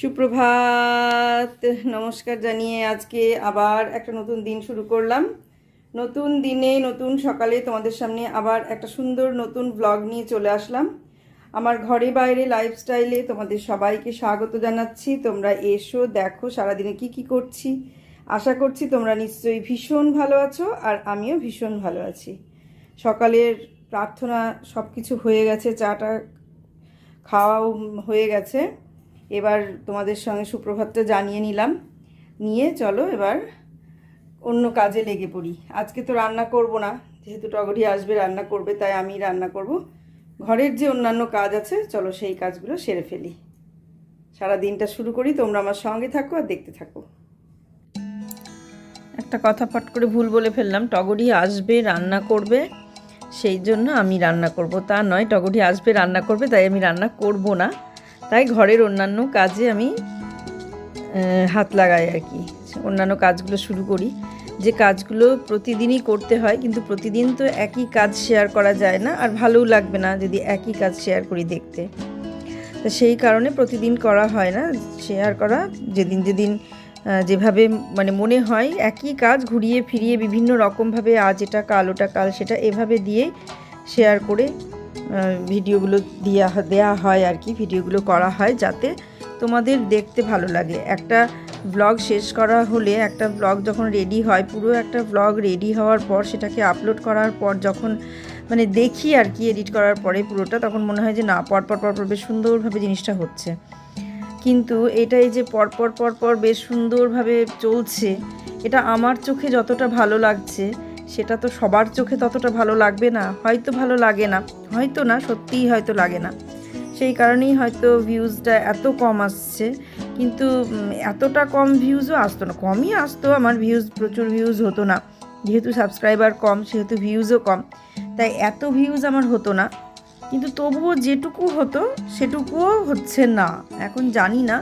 সুপ্রভাত। নমস্কার জানিয়ে আজকে আবার একটা নতুন দিন শুরু করলাম। নতুন দিনে, নতুন সকালে তোমাদের সামনে আবার একটা সুন্দর নতুন ব্লগ নিয়ে চলে আসলাম। আমার ঘরে বাইরে লাইফস্টাইলে তোমাদের সবাইকে স্বাগত জানাচ্ছি। তোমরা এসো, দেখো সারাদিনে কি কি করছি। আশা করছি তোমরা নিশ্চয়ই ভীষণ ভালো আছো আর আমিও ভীষণ ভালো আছি। সকালের প্রার্থনা সব কিছু হয়ে গেছে, চাটা খাওয়াও হয়ে গেছে। এবার তোমাদের সঙ্গে সুপ্রভাতটা জানিয়ে নিলাম। নিয়ে চলো এবার অন্য কাজে লেগে পড়ি। আজকে তো রান্না করব না, যেহেতু টগরি আসবে, রান্না করবে, তাই আমি রান্না করব। ঘরের যে অন্যান্য কাজ আছে, চলো সেই কাজগুলো সেরে ফেলি। সারা দিনটা শুরু করি, তোমরা আমার সঙ্গে থাকো আর দেখতে থাকো। একটা কথা ফট করে ভুল বলে ফেললাম, টগরি আসবে, রান্না করবে, সেই জন্য আমি রান্না করব। তা নয়, টগরি আসবে, রান্না করবে, তাই আমি রান্না করব না। তাই ঘরের অন্যান্য কাজে আমি হাত লাগাই আর কি। অন্যান্য কাজগুলো শুরু করি। যে কাজগুলো প্রতিদিনই করতে হয়, কিন্তু প্রতিদিন তো একই কাজ শেয়ার করা যায় না, আর ভালোও লাগবে না যদি একই কাজ শেয়ার করি দেখতে। তো সেই কারণে প্রতিদিন করা হয় না শেয়ার করা। যেদিন যেদিন যেভাবে মানে মনে হয়, একই কাজ ঘুরিয়ে ফিরিয়ে বিভিন্ন রকমভাবে আজ এটা, কাল ওটা, কাল সেটা এভাবে দিয়ে শেয়ার করে ভিডিওগুলো দেওয়া দেওয়া হয় আর কি, ভিডিওগুলো করা হয় যাতে তোমাদের দেখতে ভালো লাগে। একটা ব্লগ শেষ করা হলে একটা ব্লগ যখন রেডি হয়, পুরো একটা ব্লগ রেডি হওয়ার পর সেটাকে আপলোড করার পর যখন মানে দেখি আর কি এডিট করার পরে পুরোটা, তখন মনে হয় যে না, পরপর পরপর বেশ সুন্দরভাবে জিনিসটা হচ্ছে। কিন্তু এটাই যে পরপর পরপর বেশ সুন্দরভাবে চলছে, এটা আমার চোখে যতটা ভালো লাগছে সেটা তো সবার চোখে ততটা ভালো লাগবে না, হয়তো ভালো লাগে না, হয়তো না, সত্যিই হয়তো লাগে না। সেই কারণেই হয়তো ভিউজটা এত কম আসছে, কিন্তু এতটা কম ভিউজও আসতো না। কমই আসতো, আমার ভিউজ প্রচুর ভিউজ হতো না। যেহেতু সাবস্ক্রাইবার কম, সেহেতু ভিউজও কম। তাই এত ভিউজ আমার হতো না। কিন্তু তবুও যেটুকু হতো, সেটুকুও হচ্ছে না। এখন জানি না,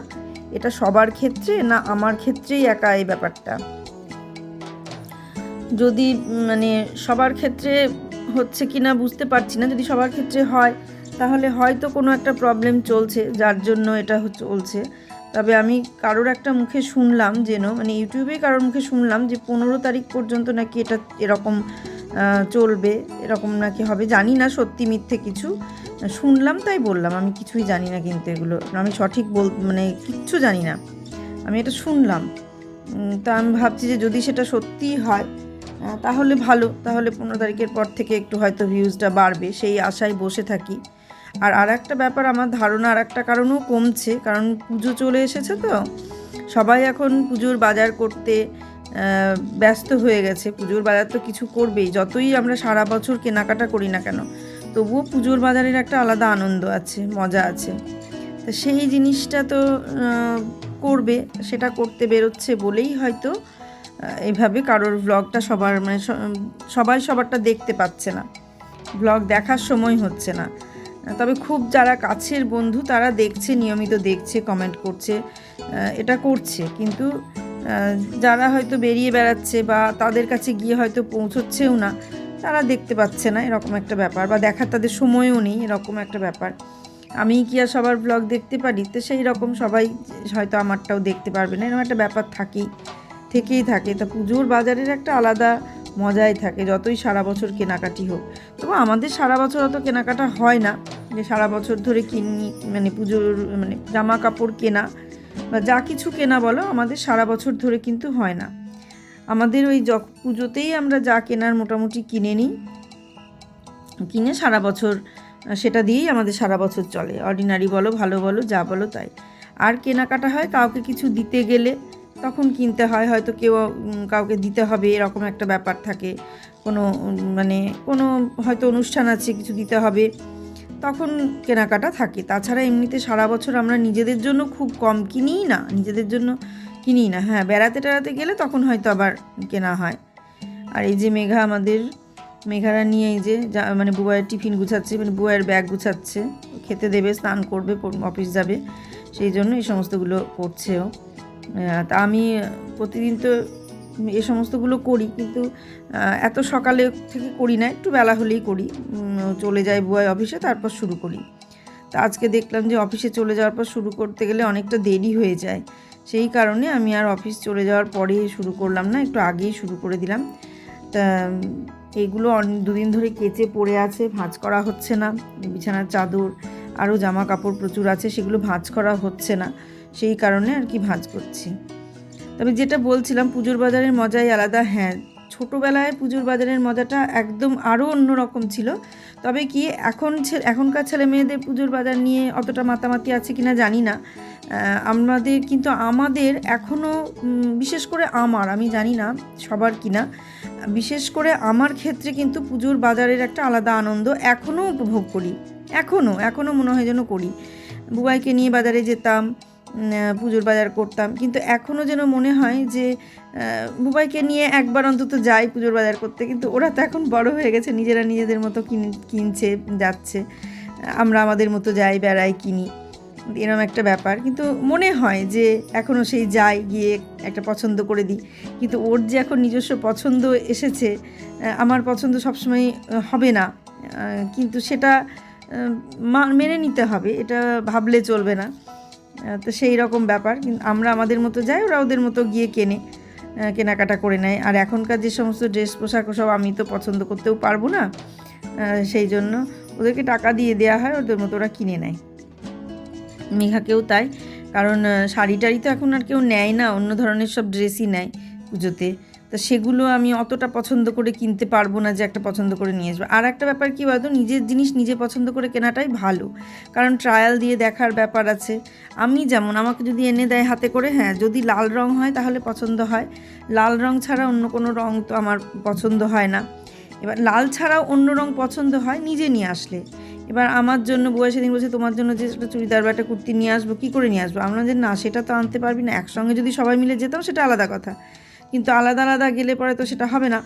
এটা সবার ক্ষেত্রে না আমার ক্ষেত্রেই একা এই ব্যাপারটা। যদি মানে সবার ক্ষেত্রে হচ্ছে কি না বুঝতে পারছি না, যদি সবার ক্ষেত্রে হয়, তাহলে হয়তো কোনো একটা প্রবলেম চলছে, যার জন্য এটা চলছে। তবে আমি কারোর একটা মুখে শুনলাম যেন মানে ইউটিউবে কারোর মুখে শুনলাম যে পনেরো তারিখ পর্যন্ত নাকি এটা এরকম চলবে, এরকম নাকি হবে, জানি না সত্যি মিথ্যে কিছু। শুনলাম তাই বললাম, আমি কিছুই জানি না কিন্তু এগুলো, আমি সঠিক বল মানে কিচ্ছু জানি না। আমি এটা শুনলাম। তা আমি ভাবছি যে যদি সেটা সত্যিই হয় তাহলে ভালো। তাহলে পনেরো তারিখের পর থেকে একটু হয়তো ভিউজটা বাড়বে, সেই আশায় বসে থাকি। আর আর একটা ব্যাপার, আমার ধারণা আর একটা কারণও কমছে, কারণ পুজো চলে এসেছে তো। সবাই এখন পুজোর বাজার করতে ব্যস্ত হয়ে গেছে। পুজোর বাজার তো কিছু করবেই, যতই আমরা সারা বছর কেনাকাটা করি না কেন, তবুও পুজোর বাজারের একটা আলাদা আনন্দ আছে, মজা আছে। তা সেই জিনিসটা তো করবে, সেটা করতে বেরোচ্ছে বলেই হয়তো এইভাবে কারোর ব্লগটা সবার মানে সবাই সবারটা দেখতে পাচ্ছে না। ব্লগ দেখার সময় হচ্ছে না। তবে খুব যারা কাছের বন্ধু, তারা দেখছে, নিয়মিত দেখছে কমেন্ট করছে এটা করছে। কিন্তু যারা হয়তো বেরিয়ে বেড়াচ্ছে বা তাদের কাছে গিয়ে হয়তো পৌঁছচ্ছেও না, তারা দেখতে পাচ্ছে না, এরকম একটা ব্যাপার। বা দেখার তাদের সময়ও নেই, এরকম একটা ব্যাপার। আমি কি আর সবার ব্লগ দেখতে পারি? তো সেই রকম সবাই হয়তো আমারটাও দেখতে পারবে না, এরকম একটা ব্যাপার থাকেই। থেকেই থাকে। তা পুজোর বাজারের একটা আলাদা মজাই থাকে, যতই সারা বছর কেনাকাটি হোক। তবু আমাদের সারা বছর অত কেনাকাটা হয় না। যে সারা বছর ধরে কিনি মানে পুজোর মানে জামা কাপড় কেনা বা যা কিছু কেনা বলো, আমাদের সারা বছর ধরে কিন্তু হয় না। আমাদের ওই য পুজোতেই আমরা যা কেনার মোটামুটি কিনে নিই। কিনে সারা বছর, সেটা দিয়েই আমাদের সারা বছর চলে। অর্ডিনারি বলো, ভালো বলো, যা বলো তাই। আর কেনাকাটা হয়, কাউকে কিছু দিতে গেলে তখন কিনতে হয় হয়তো কেউ কাউকে দিতে হবে এরকম একটা ব্যাপার থাকে। কোনো মানে কোনো হয়তো অনুষ্ঠান আছে কিছু দিতে হবে। তখন কেনাকাটা থাকে। তাছাড়া এমনিতে সারা বছর আমরা নিজেদের জন্য খুব কম কিনিই না নিজেদের জন্য কিনি না। হ্যাঁ বেড়াতে টেড়াতে গেলে তখন হয়তো আবার কেনা হয়। আর এই যে মেঘা আমাদের মেঘারা নিয়ে এই যে যা- মানে বুবাইয়ের টিফিন গুছাচ্ছে মানে বুবাইয়ের ব্যাগ গুছাচ্ছে। খেতে দেবে স্নান করবে অফিস যাবে। সেই জন্য এই সমস্তগুলো করছে ও। আহ, তা আমি প্রতিদিন তো এ সমস্তগুলো করি, কিন্তু এত সকালে থেকে করি না, একটু বেলা হলেই করি। চলে যায় বুয়াই অফিসে, তারপর শুরু করি। তা আজকে দেখলাম যে অফিসে চলে যাওয়ার পর শুরু করতে গেলে অনেকটা দেরি হয়ে যায়। সেই কারণে আমি আর অফিস চলে যাওয়ার পরে শুরু করলাম না, একটু আগেই শুরু করে দিলাম। তা এইগুলো দুদিন ধরে কেচে পড়ে আছে, ভাঁজ করা হচ্ছে না। বিছানার চাদর, আরও জামা কাপড় প্রচুর আছে, সেগুলো ভাঁজ করা হচ্ছে না। সেই কারণে আর কি ভাঁজ করছি। তবে যেটা বলছিলাম, পুজোর বাজারের মজাই আলাদা। হ্যাঁ ছোটোবেলায় পুজোর বাজারের মজাটা একদম আরও অন্যরকম ছিল। তবে কি, এখন এখনকার ছেলে মেয়েদের পুজোর বাজার নিয়ে অতটা মাতামাতি আছে কিনা জানি না। আমাদের কিন্তু আমাদের এখনও বিশেষ করে আমার, আমি জানি না সবার কিনা, বিশেষ করে আমার ক্ষেত্রে কিন্তু পুজোর বাজারের একটা আলাদা আনন্দ এখনও উপভোগ করি। এখনও এখনও মনে হয় যেন করি। বুবাইকে নিয়ে বাজারে যেতাম পুজোর বাজার করতাম। কিন্তু এখনও যেন মনে হয় যে বুবাইকে নিয়ে একবার অন্তত যাই পুজোর বাজার করতে। কিন্তু ওরা তো এখন বড় হয়ে গেছে, নিজেরা নিজেদের মতো কিন, কিনছে, যাচ্ছে। আমরা আমাদের মতো যাই, বেড়াই, কিনি। এরকম একটা ব্যাপার। কিন্তু মনে হয় যে এখনও সেই যাই গিয়ে একটা পছন্দ করে দিই। কিন্তু ওর যে এখন নিজস্ব পছন্দ এসেছে আমার পছন্দ সবসময় হবে না। কিন্তু সেটা মেনে নিতে হবে। এটা ভাবলে চলবে না। তো সেই রকম ব্যাপার। কিন্তু আমরা আমাদের মতো যাই, ওরা ওদের মতো গিয়ে কেনে কেনাকাটা করে নেয়। আর এখনকার যে সমস্ত ড্রেস পোশাক সব আমি তো পছন্দ করতেও পারব না সেই জন্য ওদেরকে টাকা দিয়ে দেওয়া হয়, ওদের মতো ওরা কিনে নেয়। মেঘাকেও তাই, কারণ শাড়ি টাড়ি তো এখন আর কেউ নেয় না, অন্য ধরনের সব ড্রেসই নেয় পুজোতে। তা সেগুলো আমি অতটা পছন্দ করে কিনতে পারব না যে একটা পছন্দ করে নিয়ে আসব। আর একটা ব্যাপার কী বলতো? নিজের জিনিস নিজে পছন্দ করে কেনাটাই ভালো। কারণ ট্রায়াল দিয়ে দেখার ব্যাপার আছে। আমি যেমন, আমাকে যদি এনে দেয় হাতে করে হ্যাঁ যদি লাল রং হয় তাহলে পছন্দ হয়। লাল রং ছাড়া অন্য কোনো রং তো আমার পছন্দ হয় না। এবার লাল ছাড়াও অন্য রং পছন্দ হয়, নিজে নিয়ে আসলে। এবার আমার জন্য বয়স সেদিন বলছে, তোমার জন্য যে একটা চুড়িদার বা একটা কুর্তি নিয়ে আসব, কী করে নিয়ে আসব? আমরা যে না, সেটা তো আনতে পারবি না। একসঙ্গে যদি সবাই মিলে যেতাম সেটা আলাদা কথা। কিন্তু আলাদা আলাদা গেলে পরে তো সেটা হবে না।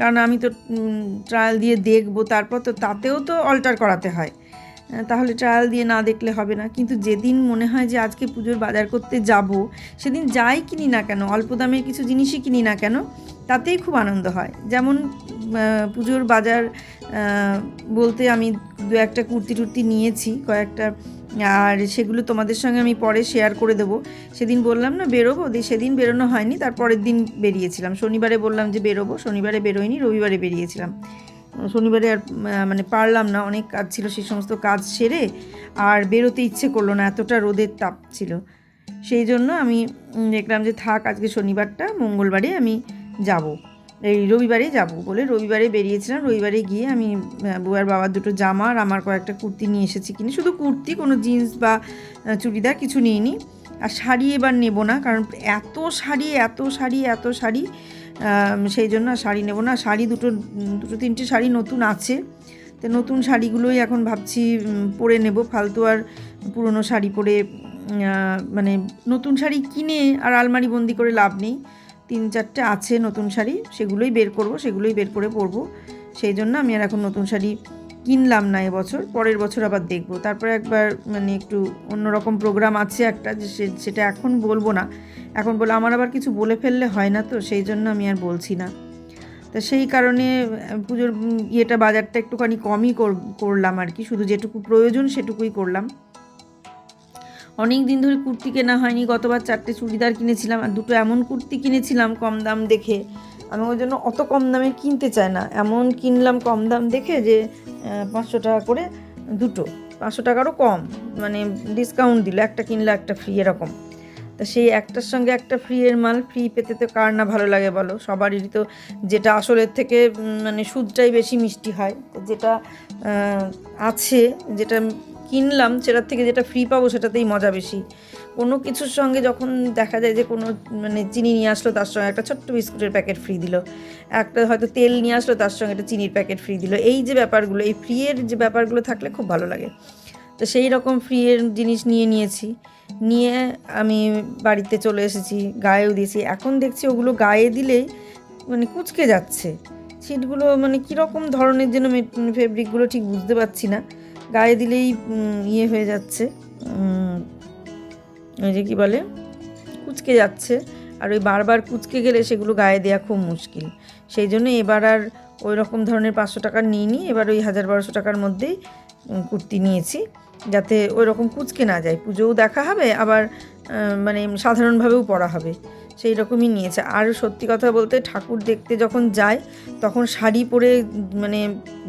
কারণ আমি তো ট্রায়াল দিয়ে দেখব, তারপর তো তাতেও তো অল্টার করাতে হয়। তাহলে ট্রায়াল দিয়ে না দেখলে হবে না। কিন্তু যেদিন মনে হয় যে আজকে পুজোর বাজার করতে যাব, সেদিন যাই কিনি না কেন, অল্প দামের কিছু জিনিসই কিনি না কেন, তাতেই খুব আনন্দ হয়। যেমন পুজোর বাজার বলতে আমি দু একটা কুর্তি টুর্তি নিয়েছি, কয়েকটা আর সেগুলো তোমাদের সঙ্গে আমি পরে শেয়ার করে দেবো। সেদিন বললাম না, বেরোবো? সেদিন বেরোনো হয়নি, তারপরের দিন বেরিয়েছিলাম। শনিবারে বললাম যে বেরোবো, শনিবারে বেরোয়নি, রবিবারে বেরিয়েছিলাম। শনিবারে আর মানে পারলাম না, অনেক কাজ ছিল, সেই সমস্ত কাজ সেরে আর বেরোতে ইচ্ছে করল না, এতটা রোদের তাপ ছিল। সেই জন্য আমি দেখলাম যে থাক, আজকে শনিবারটা, মঙ্গলবারে আমি যাব। এই রবিবারে যাব বলে রবিবারে বেরিয়েছিলাম। রবিবারে গিয়ে আমি বুয়ার বাবার দুটো জামা আর আমার কয়েকটা কুর্তি নিয়ে এসেছি কিনে। শুধু কুর্তি, কোনো জিন্স বা চুড়িদার কিছু নিইনি। আর শাড়ি এবার নেব না, কারণ এত শাড়ি এত শাড়ি এত শাড়ি সেই জন্য শাড়ি নেব না। শাড়ি দুটো দুটো তিনটে শাড়ি নতুন আছে। তো নতুন শাড়িগুলোই এখন ভাবছি পরে নেব। ফালতু আর পুরনো শাড়ি পরে মানে নতুন শাড়ি কিনে আর আলমারি বন্দি করে লাভ নেই। তিন চারটে আছে নতুন শাড়ি, সেগুলোই বের করব, সেগুলোই বের করে পরবো। সেই জন্য আমি আর এখন নতুন শাড়ি কিনলাম না এবছর, পরের বছর আবার দেখব। তারপরে একবার মানে একটু অন্যরকম প্রোগ্রাম আছে একটা যে সেটা এখন বলব না। এখন বলে আমার আবার কিছু বলে ফেললে হয় না তো, সেই জন্য আমি আর বলছি না। তা সেই কারণে পুজোর ইয়েটা বাজারটা একটুখানি কমই কর- করলাম আর কি। শুধু যেটুকু প্রয়োজন সেটুকুই করলাম। অনেক দিন ধরে কুর্তি কেনা হয়নি, গতবার চারটে চুড়িদার কিনেছিলাম আর দুটো এমন কুর্তি কিনেছিলাম কম দাম দেখে। আমি ওই জন্য অত কম দামে কিনতে চাই না। এমন কিনলাম কম দাম দেখে যে পাঁচশো টাকা করে দুটো। পাঁচশো টাকারও কম মানে ডিসকাউন্ট দিল, একটা কিনলে একটা ফ্রি এরকম। তা সেই একটার সঙ্গে একটা ফ্রি এর মাল ফ্রি পেতে তো কার না ভালো লাগে বলো? সবারই তো যেটা আসলের থেকে মানে সুদটাই বেশি মিষ্টি হয়। যেটা আছে, যেটা কিনলাম, সেটার থেকে যেটা ফ্রি পাবো সেটাতেই মজা বেশি। কোনো কিছুর সঙ্গে যখন দেখা যায় যে কোনো মানে চিনি নিয়ে আসলো তার সঙ্গে একটা ছোট্ট বিস্কুটের প্যাকেট ফ্রি দিল। একটা হয়তো তেল নিয়ে আসলো তার সঙ্গে একটা চিনির প্যাকেট ফ্রি দিল। এই যে ব্যাপারগুলো, এই ফ্রিয়ের যে ব্যাপারগুলো থাকলে খুব ভালো লাগে। তো সেই রকম ফ্রিয়ের জিনিস নিয়ে নিয়েছি। নিয়ে আমি বাড়িতে চলে এসেছি, গায়েও দিয়েছি। এখন দেখছি ওগুলো গায়ে দিলেই মানে কুচকে যাচ্ছে। ছিটগুলো মানে কীরকম ধরনের যেন ফেব্রিকগুলো ঠিক বুঝতে পারছি না। গায়ে দিলেই ইয়ে হয়ে যাচ্ছে। ওই যে কী বলে? কুচকে যাচ্ছে। আর ওই বারবার কুচকে গেলে সেগুলো গায়ে দেওয়া খুব মুশকিল। সেই জন্য এবার আর ওই রকম ধরনের পাঁচশো টাকা নিইনি। এবার ওই হাজার বারোশো টাকার মধ্যেই কুর্তি নিয়েছি। যাতে ওই রকম কুচকে না যায়। পুজোও দেখা হবে, আবার মানে সাধারণভাবেও পড়া হবে। সেই রকমই নিয়েছে। আর সত্যি কথা বলতে ঠাকুর দেখতে যখন যাই তখন শাড়ি পরে মানে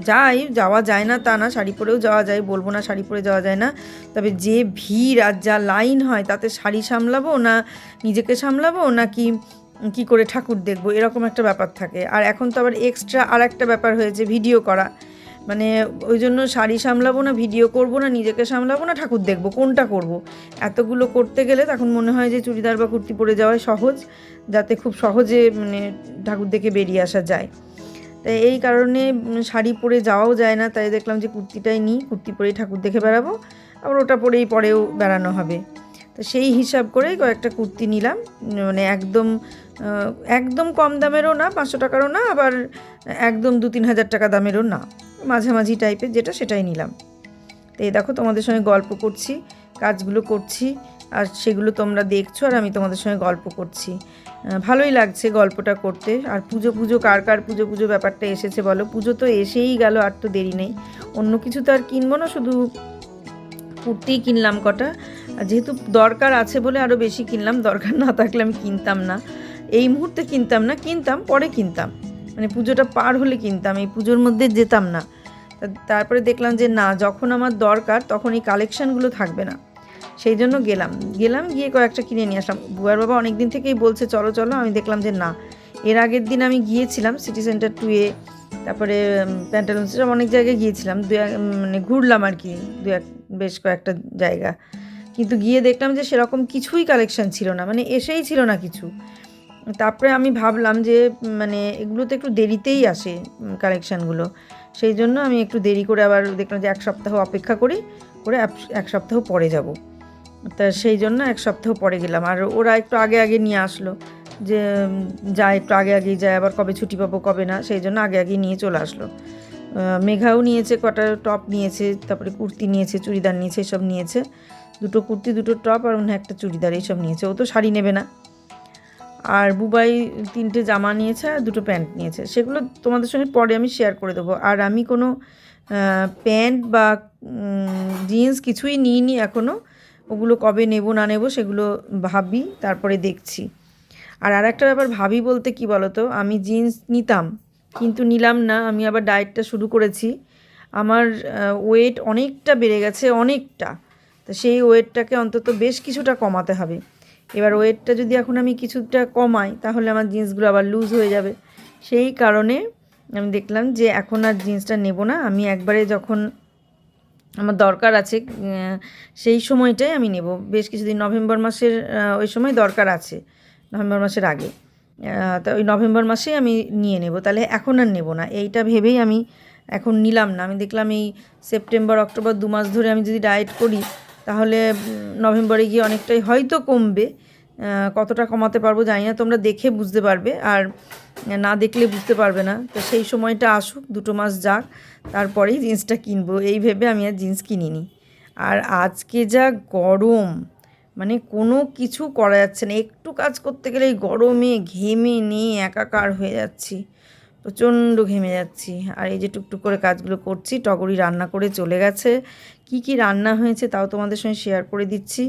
যাই যাওয়া যায় না তা না, শাড়ি পরেও যাওয়া যায়, বলব না শাড়ি পরে যাওয়া যায় না। তবে যে ভিড় আর যা লাইন হয়, তাতে শাড়ি সামলাবো না নিজেকে সামলাবো নাকি কি করে ঠাকুর দেখব, এরকম একটা ব্যাপার থাকে। আর এখন তো আবার এক্সট্রা আর একটা ব্যাপার হয়েছে ভিডিও করা। মানে ওই জন্য শাড়ি সামলাবো না, ভিডিও করব না, নিজেকে সামলাবো না, ঠাকুর দেখব, কোনটা করব। এতগুলো করতে গেলে তখন মনে হয় যে চুড়িদার বা কুর্তি পরে যাওয়াই সহজ, যাতে খুব সহজে মানে ঠাকুর দেখে বেরিয়ে আসা যায়। তাই এই কারণে শাড়ি পরে যাওয়াও যায় না, তাই দেখলাম যে কুর্তিটাই নিই, কুর্তি পরেই ঠাকুর দেখে বেড়াবো, আবার ওটা পরেই পরেও বেড়ানো হবে। তো সেই হিসাব করেই কয়েকটা কুর্তি নিলাম মানে একদম একদম কম দামেরও না, পাঁচশো টাকারও না, আবার একদম দু তিন হাজার টাকা দামেরও না। মাঝামাঝি টাইপের যেটা সেটাই নিলাম। তো এই দেখো তোমাদের সঙ্গে গল্প করছি, কাজগুলো করছি, আর সেগুলো তোমরা দেখছ আর আমি তোমাদের সঙ্গে গল্প করছি। ভালোই লাগছে গল্পটা করতে। আর পুজো পুজো কার কার পুজো পুজো ব্যাপারটা এসেছে বলো? পুজো তো এসেই গেল আর তো দেরি নেই। অন্য কিছু তো আর কিনবো না, শুধু কুর্তিই কিনলাম কটা। যেহেতু দরকার আছে বলে আরও বেশি কিনলাম, দরকার না থাকলে আমি কিনতাম না। এই মুহূর্তে কিনতাম না, কিনতাম, পরে কিনতাম। মানে পুজোটা পার হলে কিনতাম এই পুজোর মধ্যে যেতাম না। তারপরে দেখলাম যে না, যখন আমার দরকার তখন এই কালেকশানগুলো থাকবে না। সেই জন্য গেলাম। গেলাম, গিয়ে কয়েকটা কিনে নিয়ে আসলাম। বুয়ার বাবা অনেক দিন থেকেই বলছে, চলো চলো। আমি দেখলাম যে না, এর আগের দিন আমি গিয়েছিলাম সিটি সেন্টার টুয়ে তারপরে প্যান্টালুন্স সব অনেক জায়গায় গিয়েছিলাম। দু মানে ঘুরলাম আর কি, দু এক, বেশ কয়েকটা জায়গা। কিন্তু গিয়ে দেখলাম যে সেরকম কিছুই কালেকশান ছিল না মানে এসেই ছিল না কিছু। তারপরে আমি ভাবলাম যে মানে এগুলো তো একটু দেরিতেই আসে কালেকশানগুলো সেই জন্য আমি একটু দেরি করে আবার দেখলাম যে এক সপ্তাহ অপেক্ষা করি, করে এক- সপ্তাহ পরে যাব। তা সেই জন্য এক সপ্তাহ পরে গেলাম। আর ওরা একটু আগে আগে নিয়ে আসলো যে যায় একটু আগে আগেই যায় আবার কবে ছুটি পাবো, কবে না, সেই জন্য আগে আগে নিয়ে চলে আসলো। মেঘাও নিয়েছে, কটা টপ নিয়েছে, তারপরে কুর্তি নিয়েছে, চুড়িদার নিয়েছে, এসব নিয়েছে। দুটো কুর্তি, দুটো টপ, আর হয় একটা চুড়িদার, এইসব নিয়েছে। ও তো শাড়ি নেবে না। আর বুবাই তিনটে জামা নিয়েছে আর দুটো প্যান্ট নিয়েছে। সেগুলো তোমাদের সঙ্গে পরে আমি শেয়ার করে দেবো। আর আমি কোনো প্যান্ট বা জিন্স কিছুই নিইনি এখনও ওগুলো কবে নেব না নেব সেগুলো ভাবি, তারপরে দেখছি। আর আর একটা ব্যাপার, ভাবি বলতে কি বলো তো আমি জিন্স নিতাম, কিন্তু নিলাম না। আমি আবার ডায়েটটা শুরু করেছি। আমার ওয়েট অনেকটা বেড়ে গেছে, অনেকটা। তো সেই ওয়েটটাকে অন্তত বেশ কিছুটা কমাতে হবে। এবার ওয়েটটা যদি এখন আমি কিছুটা কমাই, তাহলে আমার জিন্সগুলো আবার লুজ হয়ে যাবে। সেই কারণে আমি দেখলাম যে এখন আর জিন্সটা নেব না। আমি একবারে যখন আমার দরকার আছে সেই সময়টাই আমি নেব। বেশ কিছুদিন, নভেম্বর মাসের ওই সময় দরকার আছে, নভেম্বর মাসের আগে। তা ওই নভেম্বর মাসেই আমি নিয়ে নেব। তাহলে এখন আর নেব না। এইটা ভেবেই আমি এখন নিলাম না। আমি দেখলাম এই সেপ্টেম্বর, অক্টোবর দু মাস ধরে আমি যদি ডায়েট করি তাহলে নভেম্বরে গিয়ে অনেকটাই হয়তো কমবে। কতটা কমাতে পারব জানি না, তোমরা দেখে বুঝতে পারবে। আর না দেখলে বুঝতে পারবে না। তো সেই সময়টা আসুক, দুটো মাস যাক, তারপরেই জিন্সটা কিনবো। এই ভেবে আমি আর জিন্স কিনিনি। আর আজকে যা গরম মানে কোনো কিছু করা যাচ্ছে না। একটু কাজ করতে গেলে এই গরমে ঘেমে নিয়ে একাকার হয়ে যাচ্ছি। প্রচণ্ড ঘেমে যাচ্ছি। আর এই যে টুকটুক করে কাজগুলো করছি টগরি রান্না করে চলে গেছে। কি কি রান্না হয়েছে তাও তোমাদের সঙ্গে শেয়ার করে দিচ্ছি।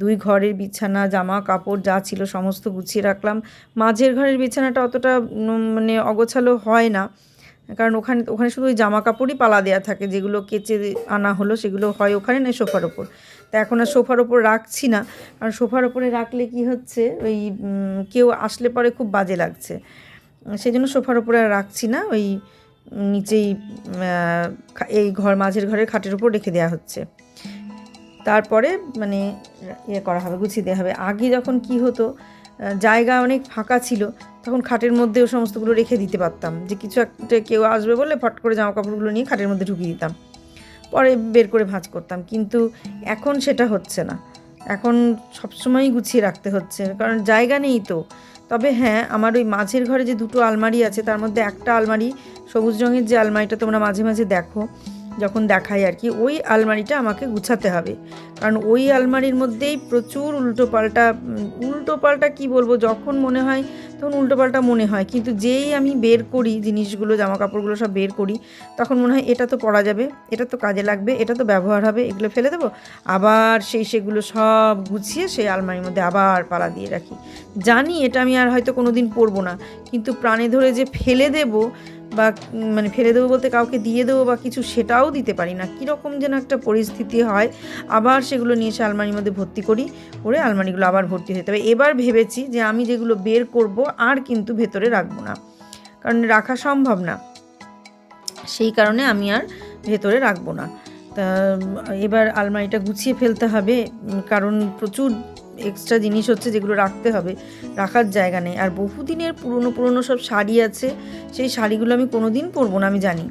দুই ঘরের বিছানা জামা কাপড় যা ছিল সমস্ত গুছিয়ে রাখলাম। মাঝের ঘরের বিছানাটা অতটা মানে অগোছালো হয় না। কারণ ওখানে ওখানে শুধু ওই জামা কাপড়ই পালা দেওয়া থাকে। যেগুলো কেচে আনা হলো সেগুলো হয় ওখানে নয় সোফার ওপর। তা এখন আর সোফার ওপর রাখছি না। কারণ সোফার ওপরে রাখলে কি হচ্ছে, ওই কেউ আসলে পরে খুব বাজে লাগছে। সেই জন্য সোফার ওপরে আর রাখছি না। ওই নিচেই এই ঘর মাঝের ঘরের খাটের উপর রেখে দেওয়া হচ্ছে। তারপরে মানে ইয়ে করা হবে, গুছিয়ে দেওয়া হবে। আগে যখন কি হতো জায়গা অনেক ফাঁকা ছিল, তখন খাটের মধ্যে সমস্তগুলো রেখে দিতে পারতাম। যে কিছু একটা কেউ আসবে বলে ফট করে জামা কাপড়গুলো নিয়ে খাটের মধ্যে ঢুকিয়ে দিতাম। পরে বের করে ভাঁজ করতাম। কিন্তু এখন সেটা হচ্ছে না। এখন সবসময়ই গুছিয়ে রাখতে হচ্ছে। কারণ জায়গা নেই তো। তবে হ্যাঁ আমার ওই মাঝের ঘরে যে দুটো আলমারি আছে, তার মধ্যে একটা আলমারি, সবুজ রঙের যে আলমারিটা তোমরা মাঝে মাঝে দেখো যখন দেখাই আর কি, ওই আলমারিটা আমাকে গুছাতে হবে। কারণ ওই আলমারির মধ্যেই প্রচুর উল্টোপাল্টা উল্টোপাল্টা কি বলব, যখন মনে হয় তখন উল্টোপাল্টা মনে হয়। কিন্তু যেই আমি বের করি জিনিসগুলো জামা কাপড়গুলো সব বের করি, তখন মনে হয় এটা তো পরা যাবে, এটা তো কাজে লাগবে, এটা তো ব্যবহার হবে, এগুলো ফেলে দেবো। আবার সেই সেগুলো সব গুছিয়ে সেই আলমারির মধ্যে আবার পালা দিয়ে রাখি। জানি এটা আমি আর হয়তো কোনো দিন পরবো না, কিন্তু প্রাণে ধরে যে ফেলে দেবো বা মানে ফেলে দেবো বলতে কাউকে দিয়ে দেবো বা কিছু, সেটাও দিতে পারি না। কীরকম যেন একটা পরিস্থিতি হয়, আবার সেগুলো নিয়ে এসে আলমারির মধ্যে ভর্তি করি, করে আলমারিগুলো আবার ভর্তি হতে হবে এবার ভেবেছি যে আমি যেগুলো বের করব আর কিন্তু ভেতরে রাখব না। কারণ রাখা সম্ভব না। সেই কারণে আমি আর ভেতরে রাখব না। তা, এবার আলমারিটা গুছিয়ে ফেলতে হবে, কারণ প্রচুর এক্সট্রা জিনিস হচ্ছে যেগুলো রাখতে হবে, রাখার জায়গা নেই। আর বহুদিনের পুরনো পুরনো সব শাড়ি আছে, সেই শাড়িগুলো আমি কোনো দিন পরবো না, আমি জানি।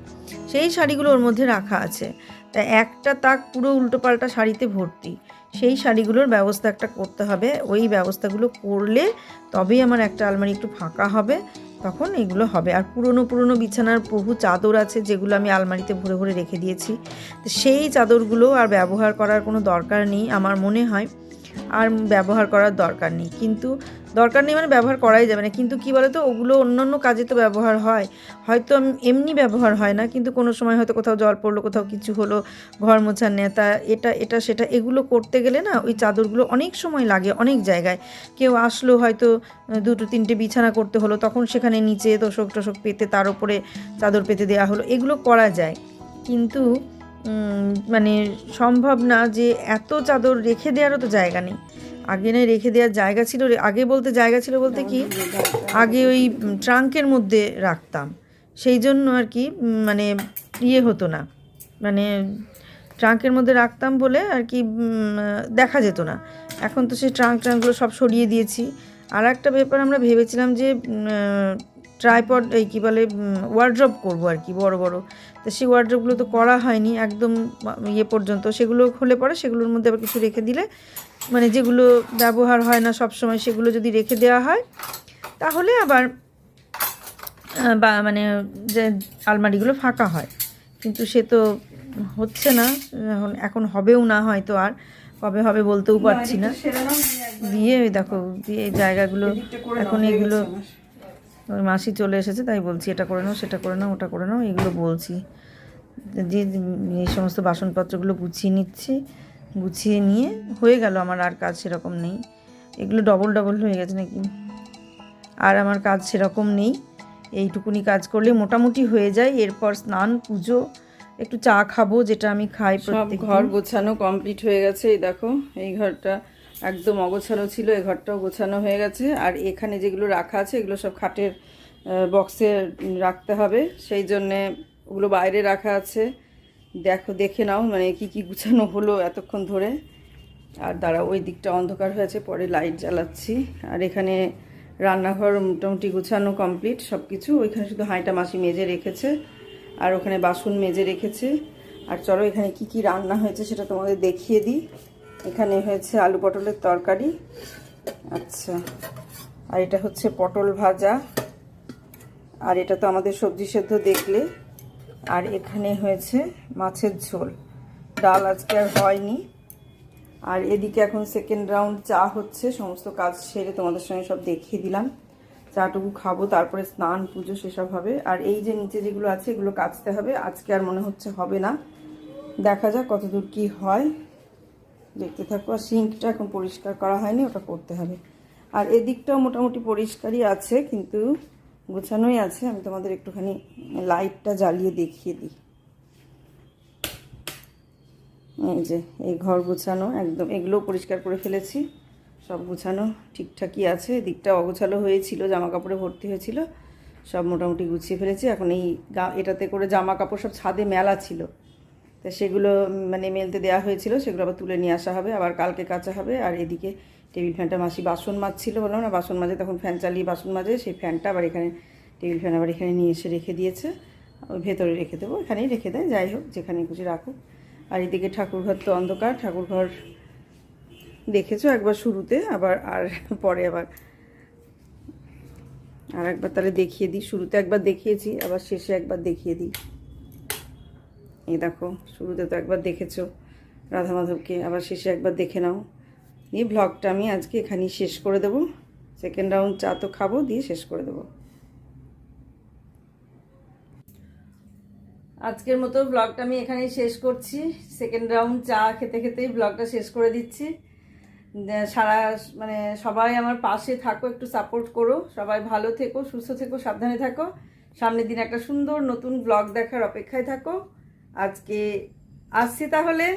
সেই শাড়িগুলো ওর মধ্যে রাখা আছে। তা একটা তাক পুরো উল্টোপাল্টা শাড়িতে ভর্তি। সেই শাড়িগুলোর ব্যবস্থা একটা করতে হবে। ওই ব্যবস্থাগুলো করলে তবেই আমার একটা আলমারি একটু ফাঁকা হবে, তখন এগুলো হবে। আর পুরনো পুরনো বিছানার বহু চাদর আছে, যেগুলো আমি আলমারিতে ভরে ভরে রেখে দিয়েছি। সেই চাদরগুলো আর ব্যবহার করার কোনো দরকার নেই, আমার মনে হয়। আর ব্যবহার করার দরকার নেই। কিন্তু দরকার নেই মানে ব্যবহার করাই যাবে না। কিন্তু কি বলতো, ওগুলো অন্য অন্য কাজে তো ব্যবহার হয়। হয়তো এমনি ব্যবহার হয় না, কিন্তু কোনো সময় হয়তো কোথাও জল পড়ল, কোথাও কিছু হলো, ঘর মোছার নেতা, এটা এটা, সেটা, এগুলো করতে গেলে না ওই চাদরগুলো অনেক সময় লাগে অনেক জায়গায়। কেউ আসলো হয়তো দুটো, তিনটে বিছানা করতে হলো, তখন সেখানে নিচে তোষক টোষক পেতে তার উপরে চাদর পেতে দেওয়া হলো, এগুলো করা যায়। কিন্তু মানে সম্ভব না যে এত চাদর রেখে দেওয়ারও তো জায়গা নেই। আগে না রেখে দেওয়ার জায়গা ছিল, আগে বলতে জায়গা ছিল বলতে কি? আগে ওই ট্রাঙ্কের মধ্যে রাখতাম। সেই জন্য আর কি মানে ইয়ে হতো না। মানে ট্রাঙ্কের মধ্যে রাখতাম বলে আর কি দেখা যেত না। এখন তো সেই ট্রাঙ্ক ট্রাঙ্কগুলো সব সরিয়ে দিয়েছি। আর একটা ব্যাপার আমরা ভেবেছিলাম যে ট্রাইপড এই কী বলে ওয়ার্ড্রপ করব আর কি বড় বড়। তো সেই ওয়ার্ড্রপগুলো তো করা হয়নি একদম ইয়ে পর্যন্ত। সেগুলো হলে পরে সেগুলোর মধ্যে আবার কিছু রেখে দিলে মানে যেগুলো ব্যবহার হয় না সব সময় সেগুলো যদি রেখে দেওয়া হয় তাহলে আবার বা মানে যে আলমারিগুলো ফাঁকা হয়। কিন্তু সে তো হচ্ছে না এখন এখন হবেও না হয়তো আর কবে হবে বলতেও পারছি না। দিয়ে দেখো দিয়ে এই জায়গাগুলো এখন এগুলো মাসি চলে এসেছে তাই বলছি এটা করে নাও সেটা করে নাও ওটা করে নাও এগুলো বলছি। যে এই সমস্ত বাসনপত্রগুলো গুছিয়ে নিচ্ছি গুছিয়ে নিয়ে হয়ে গেল আমার আর কাজ সেরকম নেই। এগুলো ডবল ডবল হয়ে গেছে নাকি? আর আমার কাজ সেরকম নেই। এইটুকুনি কাজ করলে মোটামুটি হয়ে যায়। এরপর স্নান পুজো একটু চা খাব যেটা আমি খাই সব ঘর গোছানো কমপ্লিট হয়ে গেছে এই দেখো এই ঘরটা একদম অগোছানো ছিল এ ঘরটাও গোছানো হয়ে গেছে। আর এখানে যেগুলো রাখা আছে, এগুলো সব খাটের বক্সে রাখতে হবে। সেই জন্যে ওগুলো বাইরে রাখা আছে। দেখো, দেখে নাও মানে কি কি গুছানো হলো এতক্ষণ ধরে। আর দাঁড়া ওই দিকটা অন্ধকার হয়েছে, পরে লাইট জ্বালাচ্ছি। আর এখানে রান্নাঘর মোটামুটি গুছানো কমপ্লিট সব কিছু ওইখানে শুধু হাঁইটা মাসি মেজে রেখেছে, আর ওখানে বাসন মেজে রেখেছে। আর চলো, এখানে কি কি রান্না হয়েছে সেটা তোমাদের দেখিয়ে দিই। এখানে হয়েছে আলু পটলের তরকারি। আচ্ছা আর এটা হচ্ছে পটল ভাজা। আর এটা তো আমাদের সবজি সেদ্ধ দেখলে। আর এখানে হয়েছে মাছের ঝোল। ডাল আজকে আর হয়নি। আর এদিকে এখন সেকেন্ড রাউন্ড চা হচ্ছে। সমস্ত কাজ সেরে তোমাদের সঙ্গে সব দেখিয়ে দিলাম। চাটুকু খাব, তারপরে স্নান, পুজো সেসব হবে। আর এই যে নিচে যেগুলো আছে, এগুলো কাচতে হবে। আজকে আর মনে হচ্ছে হবে না। দেখা যাক কতদূর কি হয়। দেখতে থাকো, আর সিঙ্কটা এখন পরিষ্কার করা হয়নি, ওটা করতে হবে। আর এদিকটাও মোটামুটি পরিষ্কারই আছে, কিন্তু গোছানোই আছে। আমি তোমাদের একটুখানি লাইটটা জ্বালিয়ে দেখিয়ে দিই। এই যে, এই ঘর গোছানো একদম, এগুলোও পরিষ্কার করে ফেলেছি। সব গোছানো ঠিকঠাকই আছে। এদিকটা অগোছালো হয়েছিল জামা কাপড়ে ভর্তি হয়েছিল। সব মোটামুটি গুছিয়ে ফেলেছি। এখন এই গা- এটাতে করে জামা কাপড় সব ছাদে মেলা ছিল। তা সেগুলো মানে মেলতে দেওয়া হয়েছিল, সেগুলো আবার তুলে নিয়ে আসা হবে, আবার কালকে কাচা হবে, আর এদিকে টেবিল ফ্যানটা মাসি বাসন মাজছিল বললাম না, বাসন মাজে তখন ফ্যান চালিয়ে বাসন মাজে, সেই ফ্যানটা আবার এখানে, টেবিল ফ্যান আবার এখানে নিয়ে এসে রেখে দিয়েছে। ভেতরে রেখে দেবো, এখানেই রেখে দেয়, যাই হোক, যেখানে খুশি রাখুক। আর এদিকে ঠাকুরঘর তো অন্ধকার, ঠাকুরঘর দেখেছ একবার শুরুতে, আবার আর পরে আবার, আর একবার তাহলে দেখিয়ে দিই, শুরুতে একবার দেখিয়েছি, আবার শেষে একবার দেখিয়ে দিই। এই দেখো, শুরুতে তো একবার দেখেছ রাধা মাধবকে আবার শেষে একবার দেখে নাও। এই ব্লগটা আমি আজকে এখানেই শেষ করে দেবো। সেকেন্ড রাউন্ড চা তো খাব, দিয়ে শেষ করে দেবো। আজকের মতো ব্লগটা আমি এখানেই শেষ করছি। সেকেন্ড রাউন্ড চা খেতে খেতেই ব্লগটা শেষ করে দিচ্ছি। সারা মানে সবাই আমার পাশে থাকো, একটু সাপোর্ট করো। সবাই ভালো থেকো, সুস্থ থেকো, সাবধানে থাকো। সামনের দিন একটা সুন্দর নতুন ব্লগ দেখার অপেক্ষায় থাকো। আজকে আসছি তাহলে।